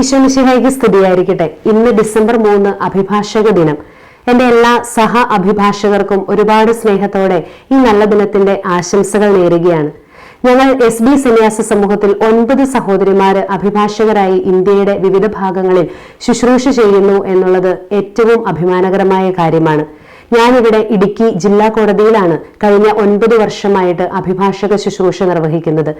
ഈശോമിശിഹായിക്ക് സ്തുതിയായിരിക്കട്ടെ. ഇന്ന് ഡിസംബർ മൂന്ന് അഭിഭാഷക ദിനം. എന്റെ എല്ലാ സഹ അഭിഭാഷകർക്കും ഒരുപാട് സ്നേഹത്തോടെ ഈ നല്ല ദിനത്തിന്റെ ആശംസകൾ നേരുകയാണ്. ഞങ്ങൾ എസ് ബി സന്യാസ സമൂഹത്തിൽ ഒൻപത് സഹോദരിമാര് അഭിഭാഷകരായി ഇന്ത്യയുടെ വിവിധ ഭാഗങ്ങളിൽ ശുശ്രൂഷ ചെയ്യുന്നു എന്നുള്ളത് ഏറ്റവും അഭിമാനകരമായ കാര്യമാണ്. ഞാനിവിടെ ഇടുക്കി ജില്ലാ കോടതിയിലാണ് കഴിഞ്ഞ ഒൻപത് വർഷമായിട്ട് അഭിഭാഷക ശുശ്രൂഷ നിർവഹിക്കുന്നത്.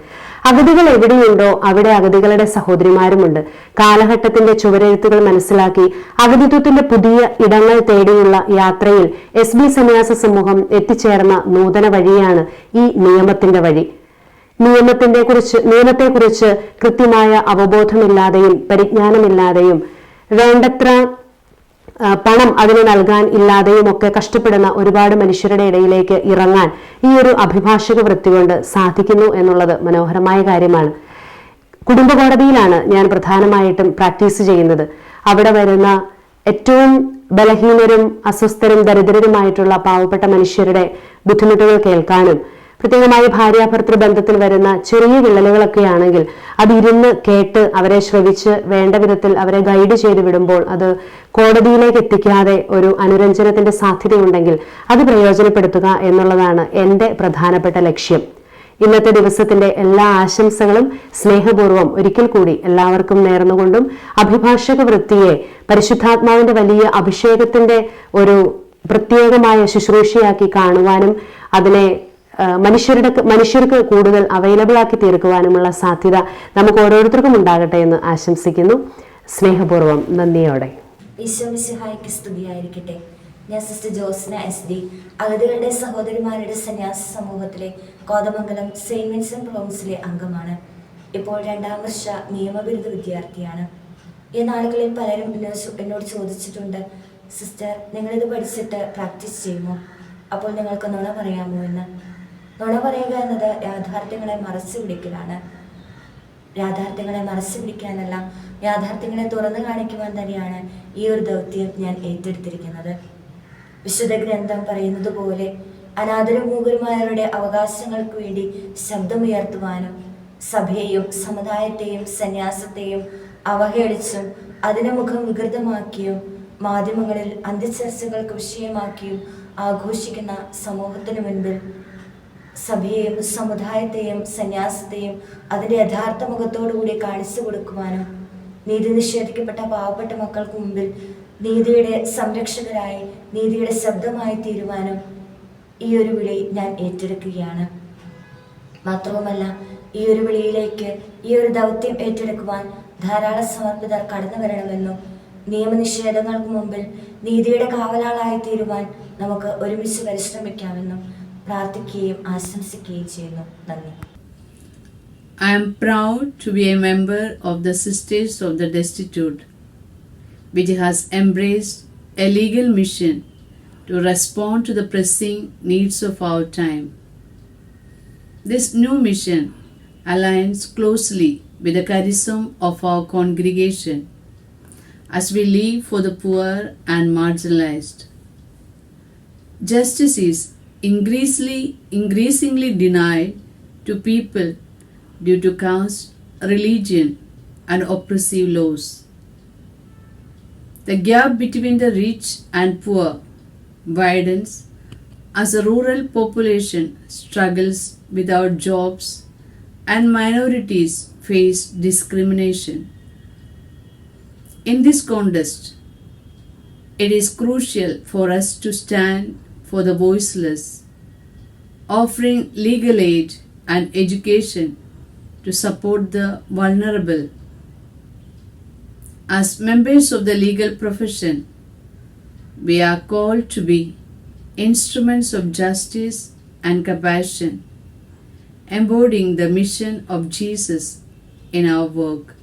അഗതികൾ എവിടെയുണ്ടോ അവിടെ അഗതികളുടെ സഹോദരിമാരുമുണ്ട്. കാലഘട്ടത്തിന്റെ ചുവരെഴുത്തുകൾ മനസ്സിലാക്കി അഗതിത്വത്തിന്റെ പുതിയ ഇടങ്ങൾ തേടിയുള്ള യാത്രയിൽ എസ് ബി സന്യാസ സമൂഹം എത്തിച്ചേർന്ന നൂതന വഴിയാണ് ഈ നിയമത്തിന്റെ വഴി. നിയമത്തിന്റെ കുറിച്ച് നിയമത്തെക്കുറിച്ച് കൃത്യമായ അവബോധമില്ലാതെയും പരിജ്ഞാനമില്ലാതെയും വേണ്ടത്ര പണം അതിന് നൽകാൻ ഇല്ലാതെയും ഒക്കെ കഷ്ടപ്പെടുന്ന ഒരുപാട് മനുഷ്യരുടെ ഇടയിലേക്ക് ഇറങ്ങാൻ ഈ ഒരു അഭിഭാഷക വൃത്തി കൊണ്ട് സാധിക്കുന്നു എന്നുള്ളത് മനോഹരമായ കാര്യമാണ്. കുടുംബ കോടതിയിലാണ് ഞാൻ പ്രധാനമായിട്ടും പ്രാക്ടീസ് ചെയ്യുന്നത്. അവിടെ വരുന്ന ഏറ്റവും ബലഹീനരും അസ്വസ്ഥരും ദരിദ്രരുമായിട്ടുള്ള പാവപ്പെട്ട മനുഷ്യരുടെ ബുദ്ധിമുട്ടുകൾ കേൾക്കാനും പ്രത്യേകമായി ഭാര്യാഭർത്തൃ ബന്ധത്തിൽ വരുന്ന ചെറിയ വിള്ളലുകളൊക്കെ ആണെങ്കിൽ അത് ഇരുന്ന് കേട്ട് അവരെ ശ്രവിച്ച് വേണ്ട വിധത്തിൽ അവരെ ഗൈഡ് ചെയ്ത് വിടുമ്പോൾ അത് കോടതിയിലേക്ക് എത്തിക്കാതെ ഒരു അനുരഞ്ജനത്തിന്റെ സാധ്യതയുണ്ടെങ്കിൽ അത് പ്രയോജനപ്പെടുത്തുക എന്നുള്ളതാണ് എന്റെ പ്രധാനപ്പെട്ട ലക്ഷ്യം. ഇന്നത്തെ ദിവസത്തിന്റെ എല്ലാ ആശംസകളും സ്നേഹപൂർവം ഒരിക്കൽ കൂടി എല്ലാവർക്കും നേർന്നുകൊണ്ടും അഭിഭാഷക വൃത്തിയെ പരിശുദ്ധാത്മാവിന്റെ വലിയ അഭിഷേകത്തിന്റെ ഒരു പ്രത്യേകമായ ശുശ്രൂഷയാക്കി കാണുവാനും അതിനെ മനുഷ്യരുടെ മനുഷ്യർക്ക് കൂടുതൽ അവൈലബിൾ ആക്കി തീർക്കുവാനുമുള്ള സാധ്യത നമുക്ക് ഓരോരുത്തർക്കും ഉണ്ടാകട്ടെ എന്ന് ആശംസിക്കുന്നു. സ്നേഹപൂർവം നന്ദിയോടെ. ഞാൻ സിസ്റ്റർ ജോസ്ന എസ് ഡി. അഗതികളുടെ സഹോദരിമാരുടെ സന്യാസ സമൂഹത്തിലെ കോതമംഗലം സെയിന്റ് വിൻസെന്റ് പ്രൊവിൻസിലെ അംഗമാണ്. ഇപ്പോൾ രണ്ടാം വർഷ നിയമബിരുദ വിദ്യാർത്ഥിയാണ്. ഈ നാളുകളിൽ പലരും എന്നോട് ചോദിച്ചിട്ടുണ്ട് സിസ്റ്റർ നിങ്ങളിത് പഠിച്ചിട്ട് പ്രാക്ടീസ് ചെയ്യുമോ? അപ്പോൾ നിങ്ങൾക്ക് നുണ പറയാമോ എന്ന്. നുണ പറയുക എന്നത് യാഥാർത്ഥ്യങ്ങളെ മറച്ചു പിടിക്കലാണ്. യാഥാർത്ഥ്യങ്ങളെ മറച്ചു പിടിക്കാനല്ല യാഥാർത്ഥ്യങ്ങളെ തുറന്നു കാണിക്കുവാൻ തന്നെയാണ് ഈ ഒരു ദൗത്യം ഞാൻ ഏറ്റെടുത്തിരിക്കുന്നത്. വിശുദ്ധ ഗ്രന്ഥം പറയുന്നത് പോലെ അനാഥരും മൂകരുമായവരുടെ അവകാശങ്ങൾക്ക് വേണ്ടി ശബ്ദമുയർത്തുവാനും സഭയെയും സമുദായത്തെയും സന്യാസത്തെയും അവഹേളിച്ചും അതിനെ മുഖം വികൃതമാക്കിയും മാധ്യമങ്ങളിൽ അന്ത്യചർച്ചകൾക്ക് വിഷയമാക്കിയും ആഘോഷിക്കുന്ന സമൂഹത്തിന് മുൻപിൽ സഭയെയും സമുദായത്തെയും സന്യാസത്തെയും അതിന്റെ യഥാർത്ഥ മുഖത്തോടുകൂടി കാണിച്ചു കൊടുക്കുവാനും നീതി നിഷേധിക്കപ്പെട്ട പാവപ്പെട്ട മക്കൾക്ക് മുമ്പിൽ നീതിയുടെ സംരക്ഷകരായി നീതിയുടെ ശബ്ദമായി തീരുവാനും ഈ ഒരു വിളി ഞാൻ ഏറ്റെടുക്കുകയാണ്. മാത്രവുമല്ല ഈ ഒരു വിളിയിലേക്ക് ഈ ഒരു ദൗത്യം ഏറ്റെടുക്കുവാൻ ധാരാളം സമർപ്പിതർ കടന്നു വരണമെന്നും നിയമനിഷേധങ്ങൾക്ക് മുമ്പിൽ നീതിയുടെ കാവലാളായി തീരുവാൻ നമുക്ക് ഒരുമിച്ച് പരിശ്രമിക്കാമെന്നും പ്രാർത്ഥിക്കുകയും ആശംസിക്കുകയും ചെയ്യുന്നു നന്ദി I am proud to be a member of the Sisters of the Destitute, which has embraced a legal mission to respond to the pressing needs of our time. This new mission aligns closely with the charism of our congregation as we live for the poor and marginalized. Justice is increasingly, increasingly denied to people due to caste, religion, and oppressive laws. The gap between the rich and poor widens as the rural population struggles without jobs and minorities face discrimination. In this context, it is crucial for us to stand for the voiceless, offering legal aid and education to support the vulnerable. As members of the legal profession, we are called to be instruments of justice and compassion, embodying the mission of Jesus in our work.